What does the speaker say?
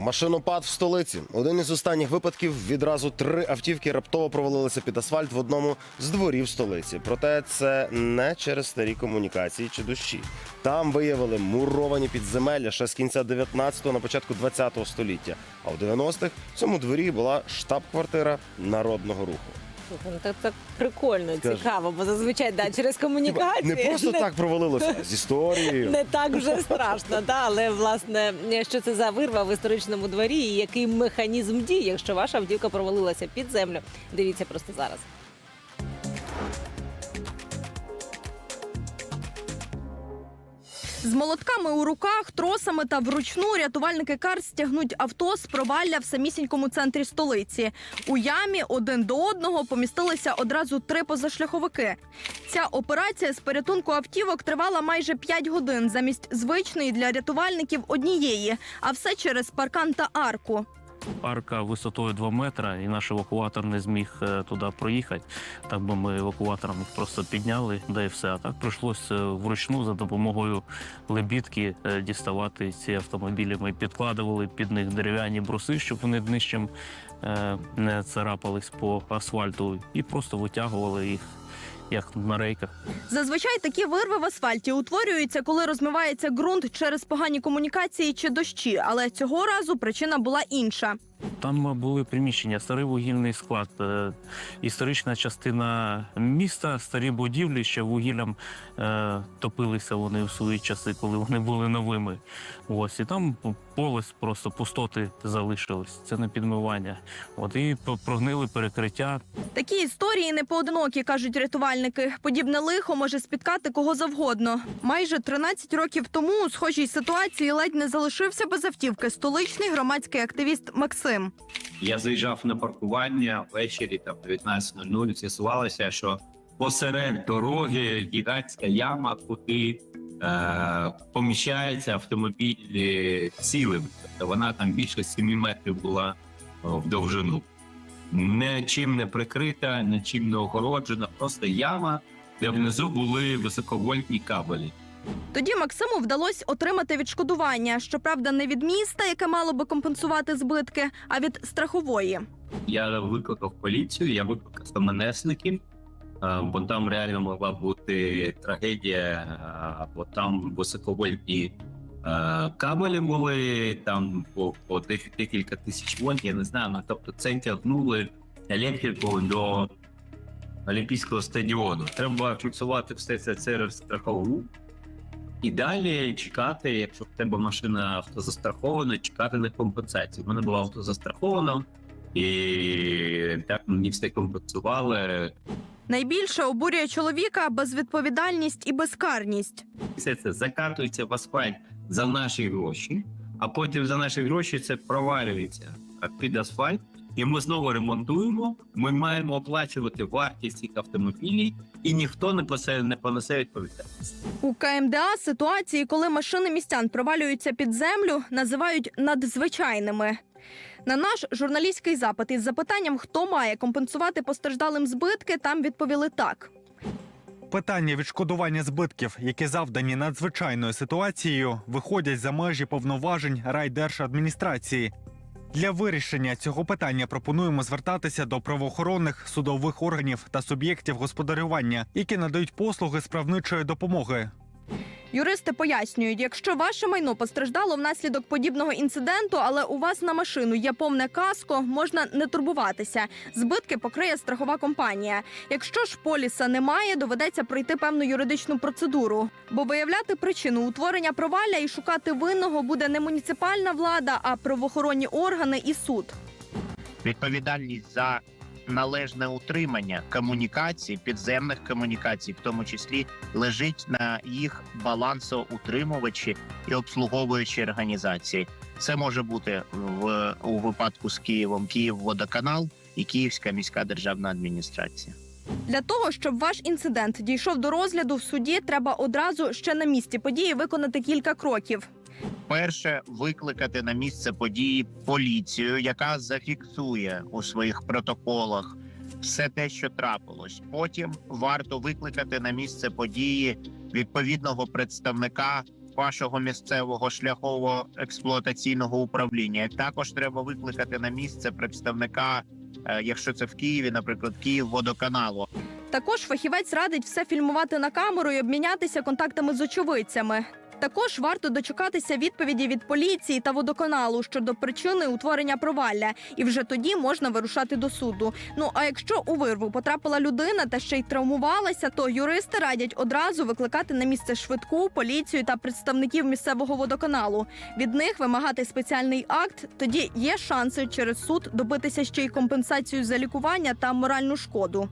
Машинопад в столиці. Один із останніх випадків відразу три автівки раптово провалилися під асфальт в одному з дворів столиці. Проте це не через старі комунікації чи дощі. Там виявили муровані підземелля ще з кінця 19-го на початку 20-го століття. А в 90-х в цьому дворі була штаб-квартира народного руху. Ну так, так прикольно, Скажи. цікаво, бо зазвичай да, через комунікацію. Не просто так провалилося а з історією. не так вже страшно. Да, але власне, що це за вирва в історичному дворі і який механізм дій, якщо ваша автівка провалилася під землю. Дивіться просто зараз. З молотками у руках, тросами та вручну рятувальники кар стягнуть авто з провалля в самісінькому центрі столиці. У ямі один до одного помістилися одразу три позашляховики. Ця операція з порятунку автівок тривала майже 5 годин замість звичної для рятувальників однієї, а все через паркан та арку. Арка висотою 2 метра, і наш евакуатор не зміг е, туди проїхати. Так би ми евакуатором просто підняли, да і все. А так прийшлося вручну за допомогою лебідки е, діставати ці автомобілі. Ми підкладували під них дерев'яні бруси, щоб вони е, не царапались по асфальту, і просто витягували їх як на рейках. Зазвичай такі вирви в асфальті утворюються, коли розмивається ґрунт через погані комунікації чи дощі. Але цього разу причина була інша. Там е, були приміщення, старий вугільний склад, е, історична частина міста, старі будівлі, ще вугіллям е, топилися вони в свої часи, коли вони були новими. Ось і там поле просто пустоти залишились. Це не підмивання. От і прогнили перекриття. Такі історії не поодинокі, кажуть рятувальники. Подібне лихо може спіткати кого завгодно. Майже 13 років тому у схожій ситуації ледь не залишився без автівки столичний громадський активіст Максим. Я заїжджав на паркування ввечері, там 19.00, з'ясувалося, що посеред дороги гігантська яма, куди е, поміщається автомобіль е, цілим. Тобто вона там більше 7 метрів була о, в довжину. Нічим не прикрита, нічим не огороджена, просто яма, де внизу були високовольтні кабелі. Тоді Максиму вдалося отримати відшкодування. Щоправда, не від міста, яке мало би компенсувати збитки, а від страхової. Я викликав поліцію, я викликав самонесників, бо там реально могла бути трагедія, бо там високовольтні кабелі були, там по, по декілька тисяч вольт, я не знаю, ну, тобто це тягнули електрику до Олімпійського стадіону. Треба фіксувати все це через страхову. І далі чекати, якщо в тебе машина автозастрахована, чекати на компенсацію. У мене була автозастрахована, і так мені все компенсували. Найбільше обурює чоловіка безвідповідальність і безкарність. Все це закатується в асфальт за наші гроші, а потім за наші гроші це провалюється під асфальт. І ми знову ремонтуємо. Ми маємо оплачувати вартість цих автомобілів, і ніхто не понесе, не понесе відповідальність. У КМДА ситуації, коли машини містян провалюються під землю, називають надзвичайними. На наш журналістський запит із запитанням, хто має компенсувати постраждалим збитки, там відповіли так. Питання відшкодування збитків, які завдані надзвичайною ситуацією, виходять за межі повноважень райдержадміністрації. Для вирішення цього питання пропонуємо звертатися до правоохоронних судових органів та суб'єктів господарювання, які надають послуги з правничої допомоги. Юристи пояснюють, якщо ваше майно постраждало внаслідок подібного інциденту, але у вас на машину є повне каско, можна не турбуватися. Збитки покриє страхова компанія. Якщо ж поліса немає, доведеться пройти певну юридичну процедуру. Бо виявляти причину утворення провалля і шукати винного буде не муніципальна влада, а правоохоронні органи і суд. відповідальність за належне утримання комунікацій, підземних комунікацій, в тому числі лежить на їх балансоутримувачі і обслуговуючі організації. Це може бути в у випадку з Києвом Київводоканал і Київська міська державна адміністрація. Для того, щоб ваш інцидент дійшов до розгляду в суді, треба одразу ще на місці події виконати кілька кроків. Перше викликати на місце події поліцію, яка зафіксує у своїх протоколах все те, що трапилось. Потім варто викликати на місце події відповідного представника вашого місцевого шляхового експлуатаційного управління. Також треба викликати на місце представника, е, якщо це в Києві, наприклад, Київводоканалу. Також фахівець радить все фільмувати на камеру і обмінятися контактами з очевидцями. Також варто дочекатися відповіді від поліції та водоканалу щодо причини утворення провалля, і вже тоді можна вирушати до суду. Ну а якщо у вирву потрапила людина та ще й травмувалася, то юристи радять одразу викликати на місце швидку, поліцію та представників місцевого водоканалу. Від них вимагати спеціальний акт. Тоді є шанси через суд добитися ще й компенсацію за лікування та моральну шкоду.